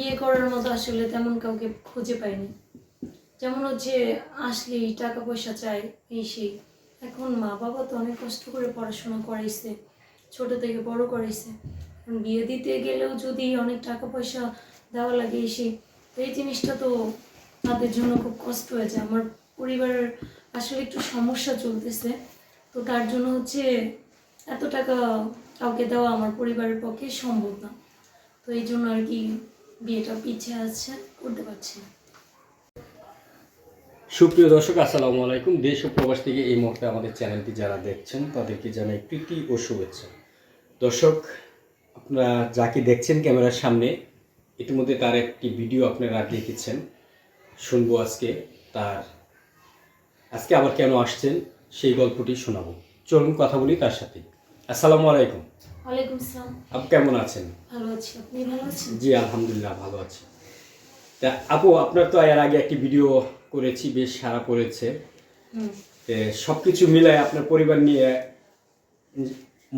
বিয়ে করার মতো আসলে তেমন কাউকে খুঁজে পাইনি। যেমন হচ্ছে আসলেই টাকা পয়সা চাই, এই সেই। এখন মা বাবা তো অনেক কষ্ট করে পড়াশোনা করাইছে, ছোট থেকে বড় করাইছে। বিয়ে দিতে গেলেও যদি অনেক টাকা পয়সা দেওয়া লাগে এই এই জিনিসটা তো তাদের জন্য খুব কষ্ট হয়েছে। আমার পরিবারের আসলে একটু সমস্যা চলতেছে। তো তার জন্য হচ্ছে, এত টাকা কাউকে দেওয়া আমার পরিবারের পক্ষে সম্ভব না। তো এই জন্য আর কি বিয়েটা পিছিয়ে আছে করতে সুপ্রিয় দর্শক, আসসালামু আলাইকুম। দেশ ও প্রবাস থেকে এই মুহূর্তে আমাদের চ্যানেলটি যারা দেখছেন, তাদেরকে জানাই প্রীতি ও শুভেচ্ছা। দর্শক, আপনারা যাকে দেখছেন ক্যামেরার সামনে, ইতিমধ্যে তার একটি ভিডিও আপনারা দেখেছেন। শুনব আজকে তার, আজকে আবার কেন আসছেন, সেই গল্পটি শোনাবো। চলুন কথা বলি তার সাথে। আসসালামু আলাইকুম। ওয়ালাইকুম আসসালাম। আপনি কেমন আছেন? ভালো আছি। আপনি ভালো আছেন? জি আলহামদুলিল্লাহ ভালো আছি। তা আপু আপনার তো এর আগে একটি ভিডিও করেছি বেশ সারা পড়েছে। সব কিছু মিলায় আপনার পরিবার নিয়ে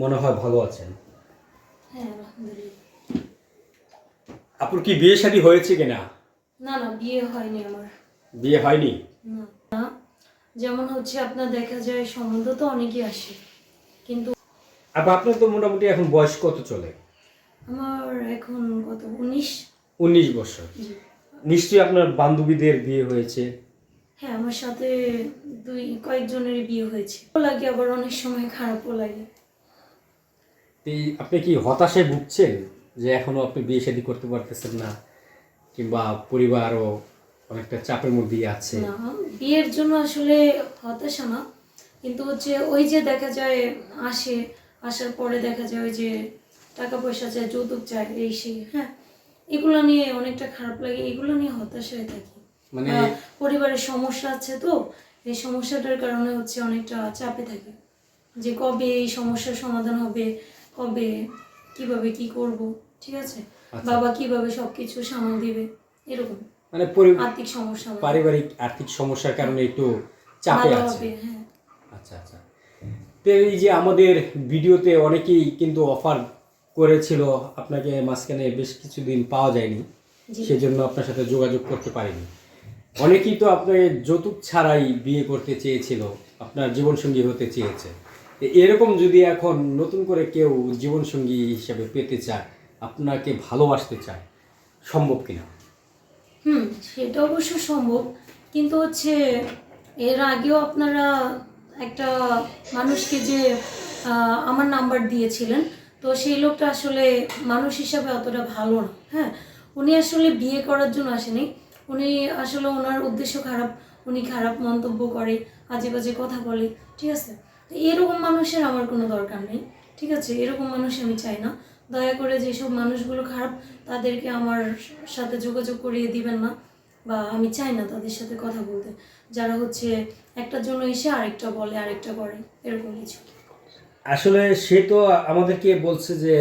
মনে হয় ভালো আছেন। হ্যাঁ আপুর কি বিয়ে শাদী হয়েছে কিনা? না না বিয়ে হয়নি আমার। বিয়ে হয়নি? না। যেমন হচ্ছে আপনার দেখা যায় সম্বন্ধ তো অনেকই আসে। কিন্তু আপু আপনার তো মোটামুটি এখন বয়স কত চলে? আমার এখন কত উনিশ? উনিশ বছর। নিশ্চয়ই আপনার বান্ধবীদের বিয়ে হয়েছে? হ্যাঁ আমার সাথে দুই কয়েকজনেরই বিয়ে হয়েছে। লাগে আবার অনেক সময় খারাপও লাগে। আপনি কি হতাশায় ভুগছেন যে এখনও আপনি বিয়ে শাদী করতে পারতেছেন না? কিংবা পরিবারও অনেকটা চাপের মধ্যেই আছে? না বিয়ের জন্য আসলে হতাশা না। কিন্তু হচ্ছে ওই যে দেখা যায় আসে আসার পরে দেখা যায় ওই যে টাকা পয়সা চায় যৌতুক চায় এই সেই হ্যাঁ? এগুলো নিয়ে অনেকটা খারাপ লাগে এগুলো নিয়ে হতাশায় থাকি। মানে পরিবারের সমস্যা আছে তো এই সমস্যাটার কারণে হচ্ছে অনেকটা চাপে থাকি। যে কবে এই সমস্যার সমাধান হবে কবে কীভাবে কি করব ঠিক আছে? আচ্ছা। বাবা কীভাবে সবকিছু সামাল দিবে এরকম। মানে আর্থিক সমস্যা পারিবারিক আর্থিক সমস্যার কারণে একটু চাপে আছে। হ্যাঁ। আচ্ছা আচ্ছা। তো এই যে আমাদের ভিডিওতে অনেকেই কিন্তু অফার করেছিল আপনাকে মাঝখানে বেশ কিছুদিন পাওয়া যায়নি। সেজন্য আপনার সাথে যোগাযোগ করতে পারিনি। অনেকেই তো আপনাকে যৌতুক ছাড়াই বিয়ে করতে চেয়েছিল আপনার জীবনসঙ্গী হতে চেয়েছে। এরকম যদি এখন নতুন করে কেউ জীবনসঙ্গী হিসেবে পেতে চায় আপনাকে ভালোবাসতে চায় সম্ভব কিনা? হুম সেটা অবশ্য সম্ভব। কিন্তু হচ্ছে এর আগেও আপনারা একটা মানুষকে যে আমার নাম্বার দিয়েছিলেন, তো সেই লোকটা আসলে মানুষ হিসাবে অতটা ভালো না হ্যাঁ? উনি আসলে বিয়ে করার জন্য আসেনি। উনি আসলে ওনার উদ্দেশ্য খারাপ, উনি খারাপ মন্তব্য করে আজে বাজে কথা বলে, ঠিক আছে? তো এরকম মানুষের আমার কোনো দরকার নেই, ঠিক আছে? এরকম মানুষ আমি চাই না। দয়া করে যেসব মানুষগুলো খারাপ, তাদেরকে আমার সাথে যোগাযোগ করিয়ে দিবেন না। বা আমি চাই না তাদের সাথে কথা বলতে। যারা হচ্ছে একটার জন্য এসে আরেকটা বলে আরেকটা করে এরকম কিছু। আসলে সে তো আমাদেরকে বলছে যে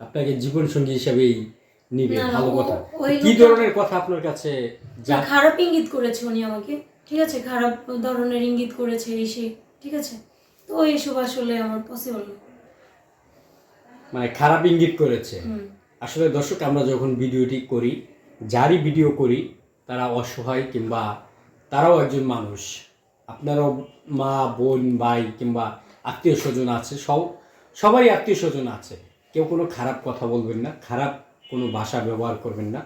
আপনাকে জীবনসঙ্গী হিসেবেই নিবে ভালো কথা। কি ধরনের কথা আপনার কাছে যা খারাপ ইঙ্গিত করেছে উনি আমাকে ঠিক আছে? খারাপ ধরনের ইঙ্গিত করেছে এই সেই ঠিক আছে? তো এইসব আসলে আমার পসিবল না। মানে খারাপ ইঙ্গিত করেছে। আসলে দর্শক আমরা যখন ভিডিওটি করি যারই ভিডিও করি তারা অসহায় কিংবা তারাও একজন মানুষ। আপনারও মা বোন ভাই কিংবা আত্মীয় স্বজন আছে সব সবাই আত্মীয় স্বজন আছে। কেউ কোনো খারাপ কথা বলবেন না খারাপ কোনো ভাষা ব্যবহার করবেন না।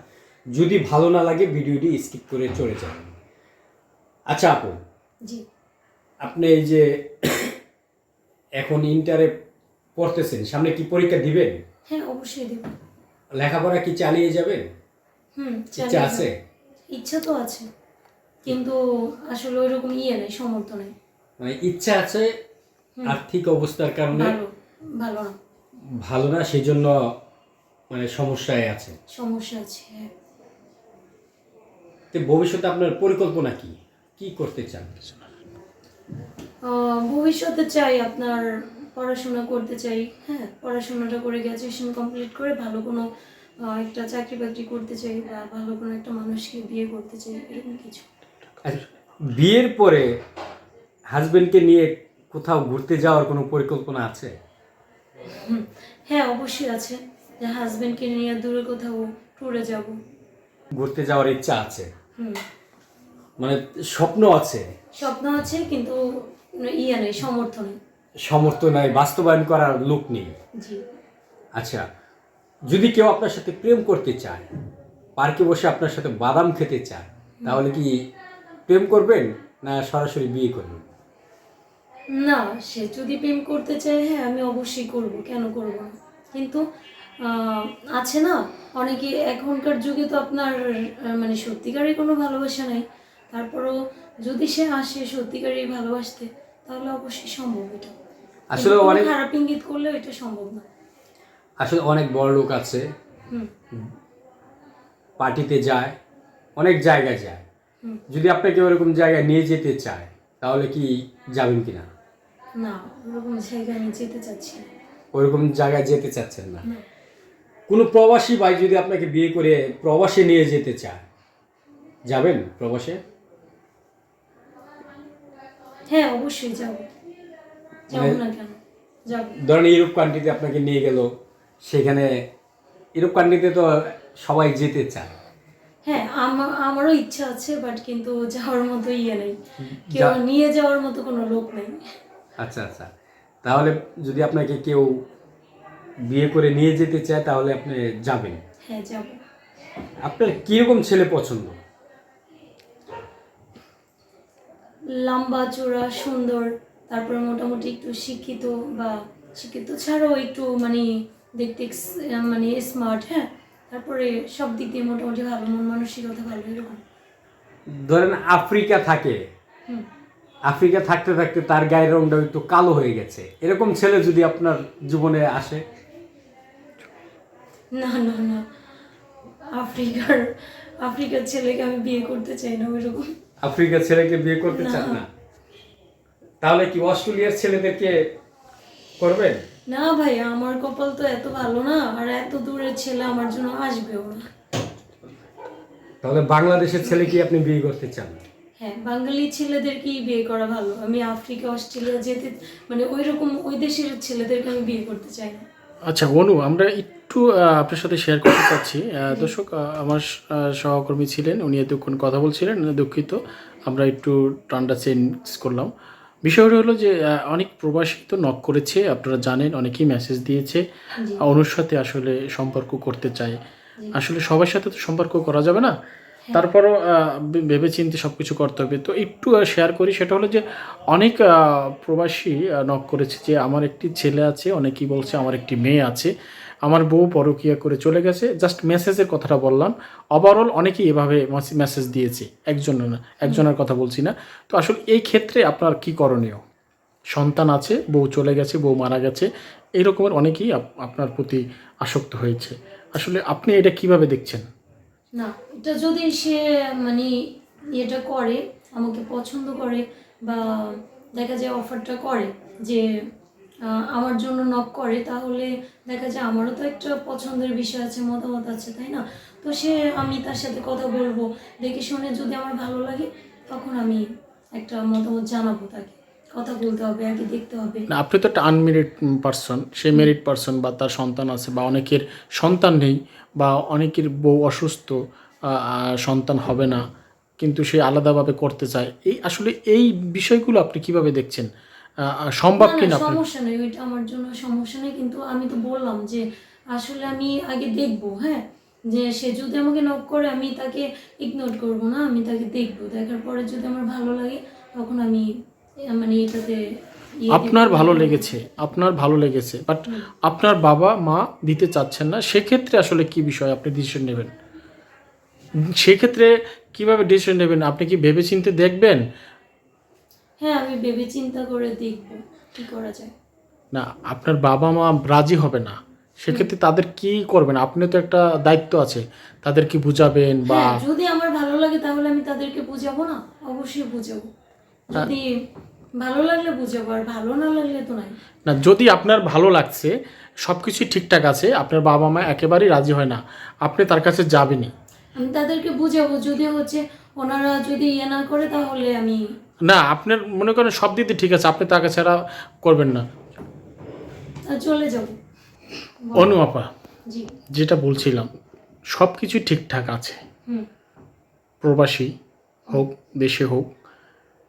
যদি ভালো না লাগে ভিডিওটি স্কিপ করে চলে যাবেন আচ্ছা আপু। আপনি এই যে এখন ইন্টারে পড়তেছেন সামনে কি পরীক্ষা দিবেন? হ্যাঁ অবশ্যই দেব। লেখাপড়া কি চালিয়ে যাবেন? হুম ইচ্ছা চালিয়ে আছে। ইচ্ছা তো আছে কিন্তু আসলে ওইরকম ইয়ে নেই সমর্থ নেই। মানে ইচ্ছা আছে আর্থিক অবস্থার কারণে ভালো না। ভালো না সেই জন্য মানে সমস্যায় আছে। সমস্যা আছে হ্যাঁ। তো ভবিষ্যতে আপনার পরিকল্পনা কি? কি করতে চান? ভবিষ্যতে চাই আপনার পড়াশোনা করতে চাই হ্যাঁ পড়াশোনাটা করে গ্র্যাজুয়েশন কমপ্লিট করে ভালো কোনো একটা চাকরি বাকরি করতে চাই বা ভালো কোনো একটা মানুষকে বিয়ে করতে চাই এরকম কিছু। আচ্ছা, বিয়ের পরে হাজবেন্ডকে নিয়ে কোথাও ঘুরতে যাওয়ার কোনো পরিকল্পনা আছে? হ্যাঁ অবশ্যই আছে। যে হাজবেন্ডকে নিয়ে দূরে কোথাও ট্যুরে যাব। ঘুরতে যাওয়ার ইচ্ছা আছে? মানে স্বপ্ন আছে? স্বপ্ন আছে কিন্তু ইয়ে নেই সমর্থন সমর্থন সমর্থ নাই বাস্তবায়ন করার লোক নেই? জি। আচ্ছা যদি কেউ আপনার সাথে প্রেম করতে চায় পার্কে বসে আপনার সাথে বাদাম খেতে চায় তাহলে কি প্রেম করবেন না সরাসরি বিয়ে করবেন? না সে যদি প্রেম করতে চায় হ্যাঁ আমি অবশ্যই করব। কেন করব কিন্তু আছে না অনেকে এখনকার যুগে তো আপনার মানে সত্যিকারের কোনো ভালোবাসা নেই। তারপরও যদি সে আসে সত্যিকারের ভালোবাসতে তাহলে অবশ্যই সম্ভব এটা। আসলে অনেক খারাপ ইঙ্গিত করলেও এটা সম্ভব না। আসলে অনেক বড় লোক আছে। পার্টিতে যায় অনেক জায়গায় যায়। যদি আপনাকে ওরকম জায়গায় নিয়ে যেতে চায় তাহলে কি যাবেন কিনা? না ওরকম জায়গায় যেতে চাচ্ছি না। ওরকম জায়গায় যেতে চাচ্ছেন না। কোনো প্রবাসী ভাই যদি আপনাকে বিয়ে করে প্রবাসে নিয়ে যেতে চায় যাবেন প্রবাসে? হ্যাঁ অবশ্যই যাব। যাব মানে- না কেন? যাব। ধরেন ইউরোপ কান্ট্রিতে আপনাকে নিয়ে গেল সেখানে ইউরোপ কান্ট্রিতে তো সবাই যেতে চায়। হ্যাঁ আমার আমারও ইচ্ছা আছে বাট কিন্তু যাওয়ার মতো ইয়ে নেই। কেউ নিয়ে যাওয়ার মতো কোনো লোক নেই। আচ্ছা আচ্ছা। তাহলে যদি আপনাকে কেউ বিয়ে করে নিয়ে যেতে চায় তাহলে আপনি যাবেন। হ্যাঁ যাব। আপনার কীরকম ছেলে পছন্দ? লম্বা চোরা সুন্দর তারপর মোটামুটি একটু শিক্ষিত বা শিক্ষিত ছাড়াও একটু মানে দেখতে মানে স্মার্ট হ্যাঁ? তারপরে সব দিক দিয়ে মোটামুটি ভালো মন মানসিকতা ভালো এরকম। ধরেন আফ্রিকা থাকে। আফ্রিকা থাকতে থাকতে তার গায়ের রংটা একটু কালো হয়ে গেছে। এরকম ছেলে যদি আপনার জীবনে আসে? না না না। আফ্রিকার আফ্রিকার ছেলেকে আমি বিয়ে করতে চাই না ওইরকম। আফ্রিকার ছেলেকে বিয়ে করতে চান না? তাহলে কি অস্ট্রেলিয়ার ছেলেদেরকে করবেন? না ভাই আমার কপাল তো এত ভালো না আর এত দূরের ছেলে আমার জন্য আসবেও না। তাহলে বাংলাদেশের ছেলে কি আপনি বিয়ে করতে চান? হ্যাঁ বাঙালি ছেলেদেরকেই বিয়ে করা ভালো? আমি আফ্রিকা অস্ট্রেলিয়া যেতে মানে ওই রকম ওই দেশের ছেলেদেরকে আমি বিয়ে করতে চাই না। আচ্ছা অনু আমরা একটু আপনার সাথে শেয়ার করতে চাচ্ছি। আহ, দর্শক আহ, আমার সহকর্মী ছিলেন উনি এতক্ষণ কথা বলছিলেন দুঃখিত। আমরা একটু টান্ডা চেঞ্জ করলাম। বিষয়টা হলো যে অনেক প্রবাসী তো নক করেছে আপনারা জানেন অনেকেই মেসেজ দিয়েছে অনুর সাথে আসলে সম্পর্ক করতে চায়। আসলে সবার সাথে তো সম্পর্ক করা যাবে না। তারপরও ভেবে চিন্তে সব কিছু করতে হবে। তো একটু শেয়ার করি সেটা হলো যে অনেক প্রবাসী নক করেছে যে আমার একটি ছেলে আছে অনেকেই বলছে আমার একটি মেয়ে আছে। আমার বউ পরকিয়া করে চলে গেছে। জাস্ট মেসেজের কথাটা বললাম। ওভারঅল অনেকেই এভাবে মেসেজ দিয়েছে। একজন না একজনের কথা বলছি না। তো আসলে এই ক্ষেত্রে আপনার কি করণীয়? সন্তান আছে বউ চলে গেছে বউ মারা গেছে। এরকমের অনেকেই আপ- আপনার প্রতি আসক্ত হয়েছে। আসলে আপনি এটা কীভাবে দেখছেন? না এটা যদি সে মানে এটা করে আমাকে পছন্দ করে বা দেখা যায় অফারটা করে যে আমার জন্য নক করে, তাহলে দেখা যায় আমারও তো একটা পছন্দের বিষয় আছে, মতামত আছে, তাই না? তো সে, আমি তার সাথে কথা বলব, দেখে শুনে যদি আমার ভালো লাগে, তখন আমি একটা মতামত জানাব তাকে। কথা বলতে হবে, আগে দেখতে হবে। না, আপনি তো একটা আনমেরিড পার্সন সে মেরিড পার্সন বা তার সন্তান আছে বা অনেকের সন্তান নেই বা অনেকের বউ অসুস্থ সন্তান হবে না, কিন্তু সে আলাদাভাবে করতে চায়। এই, আসলে এই বিষয়গুলো আপনি কীভাবে দেখছেন? সম্ভব কিনা? সমস্যা নেই ওইটা আমার জন্য সমস্যা নেই কিন্তু আমি তো বললাম যে আসলে আমি আগে দেখব হ্যাঁ? যে সে যদি আমাকে নক করে আমি তাকে ইগনোর করব না আমি তাকে দেখব। দেখার পরে যদি আমার ভালো লাগে তখন আমি মানে এটাতে ইয়ে আপনার ভালো লেগেছে আপনার ভালো লেগেছে বাট আপনার বাবা মা দিতে চাচ্ছেন না সেক্ষেত্রে আসলে কি বিষয় আপনি ডিসিশন নেবেন? সেক্ষেত্রে কীভাবে ডিসিশন নেবেন? আপনি কি ভেবেচিন্তে দেখবেন? হ্যাঁ আমি ভেবে চিন্তা করে দেখব কি করা যায়। না আপনার বাবা মা রাজি হবে না। সেক্ষেত্রে তাদের কি করবেন? আপনি তো একটা দায়িত্ব আছে। তাদের কি বুঝাবেন বা হ্যাঁ যদি আমার ভালো লাগে তাহলে আমি তাদেরকে বুঝাবো না? অবশ্যই বুঝাবো। যদি ভালো লাগলে বুঝাবো আর ভালো না লাগলে তো নাই। না যদি আপনার ভালো লাগছে সব কিছুই ঠিকঠাক আছে আপনার বাবা মা একেবারেই রাজি হয় না আপনি তার কাছে যাবেনই। আমি তাদেরকে বুঝাবো। যদি হচ্ছে ওনারা যদি ইয়ে না করে তাহলে আমি না আপনার মনে করেন সব দিক দিয়ে ঠিক আছে আপনি তাকে ছাড়া করবেন না। চলে যাব। অনু আপা যেটা বলছিলাম সব কিছুই ঠিকঠাক আছে। প্রবাসী হোক দেশে হোক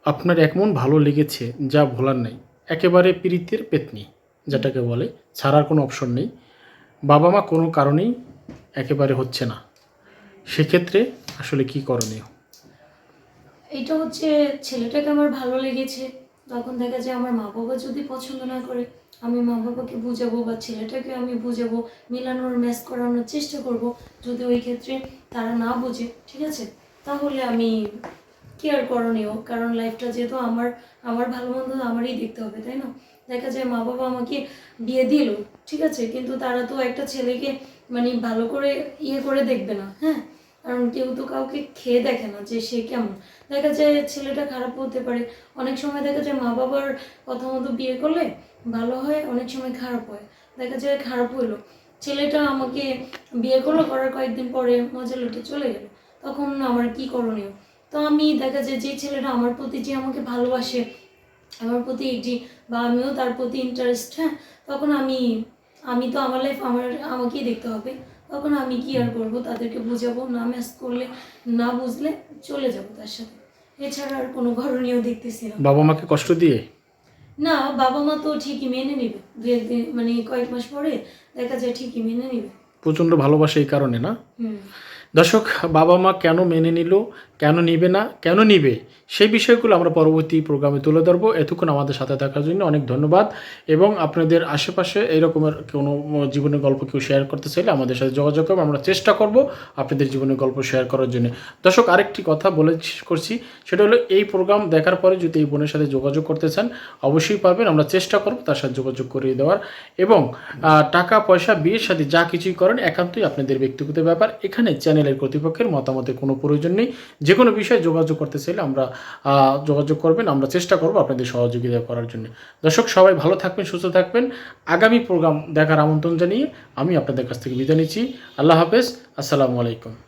আপনার এমন ভালো লেগেছে যা ভোলার নেই। একেবারে প্রীতির পেতনি যেটাকে বলে ছাড়ার কোনো অপশন নেই। বাবা মা কোনো কারণেই একেবারে হচ্ছে না। সেক্ষেত্রে আসলে কি করণীয়? এটা হচ্ছে ছেলেটাকে আমার ভালো লেগেছে। তখন দেখা যায় আমার মা বাবা যদি পছন্দ না করে, আমি মা বাবাকে বুঝাবো বা ছেলেটাকে আমি বুঝাবো, মিলানোর ম্যাচ করানোর চেষ্টা করব, যদি ওই ক্ষেত্রে তারা না বুঝে, ঠিক আছে? তাহলে আমি কেয়ার করণীয়, কারণ লাইফটা যেহেতু আমার আমার ভালো মন্দ আমারই দেখতে হবে, তাই না? দেখা যায় মা বাবা আমাকে বিয়ে দিল, ঠিক আছে? কিন্তু তারা তো একটা ছেলেকে মানে ভালো করে ইয়ে করে দেখবে না হ্যাঁ? কারণ কেউ তো কাউকে খেয়ে দেখে না যে সে কেমন। দেখা যায় ছেলেটা খারাপ হতে পারে। অনেক সময় দেখা যায় মা বাবার কথা মতো বিয়ে করলে ভালো হয়, অনেক সময় খারাপ হয়। দেখা যায় খারাপ হইল। ছেলেটা আমাকে বিয়ে করল, করার কয়েকদিন পরে মজা লুটে চলে গেল। তখন আমার কি করণীয়? তো আমি দেখা যায় যে ছেলেটা আমার প্রতি যে আমাকে ভালোবাসে, আমার প্রতি একটি বা আমিও তার প্রতি ইন্টারেস্ট হ্যাঁ তখন আমি আমি তো আমার লাইফ আমার, আমাকেই দেখতে হবে। তখন আমি কি আর করব? তাদেরকে বুঝাবো না ম্যাচ করলে না বুঝলে চলে যাব তার সাথে। এছাড়া আর কোনো ঘরণীয় দেখতেছি না। বাবা মাকে কষ্ট দিয়ে? না বাবা মা তো ঠিকই মেনে নেবে। দু একদিন মানে কয়েক মাস পরে দেখা যায় ঠিকই মেনে নেবে। প্রচণ্ড ভালোবাসা এই কারণে না? দর্শক বাবা মা কেন মেনে নিল? কেন নিবে না, কেন নিবে? সেই বিষয়গুলো আমরা পরবর্তী প্রোগ্রামে তুলে ধরবো। এতক্ষণ আমাদের সাথে থাকার জন্য অনেক ধন্যবাদ। এবং আপনাদের আশেপাশে এরকমের কোনো জীবনের গল্প কেউ শেয়ার করতে চাইলে আমাদের সাথে যোগাযোগ করব আমরা চেষ্টা করব আপনাদের জীবনের গল্প শেয়ার করার জন্য। দর্শক, আরেকটি কথা বলে করছি। সেটা হলো, এই প্রোগ্রাম দেখার পরে যদি এই বোনের সাথে যোগাযোগ করতে চান, অবশ্যই পারবেন আমরা চেষ্টা করব তার সাথে যোগাযোগ করিয়ে দেওয়ার। এবং টাকা, পয়সা, বিয়ের সাথে যা কিছুই করেন, একান্তই আপনাদের ব্যক্তিগত ব্যাপার। এখানে চ্যানেলের কর্তৃপক্ষের মতামতের কোনো প্রয়োজন নেই। যে কোনো বিষয়ে যোগাযোগ করতে চাইলে আমরা যোগাযোগ করবেন, আমরা চেষ্টা করব আপনাদের সহযোগিতা করার জন্য। দর্শক, সবাই ভালো থাকবেন, সুস্থ থাকবেন। আগামী প্রোগ্রাম দেখার আমন্ত্রণ জানিয়ে আমি আপনাদের কাছ থেকে বিদায় নিচ্ছি। আল্লাহ হাফেজ, আসসালামু আলাইকুম।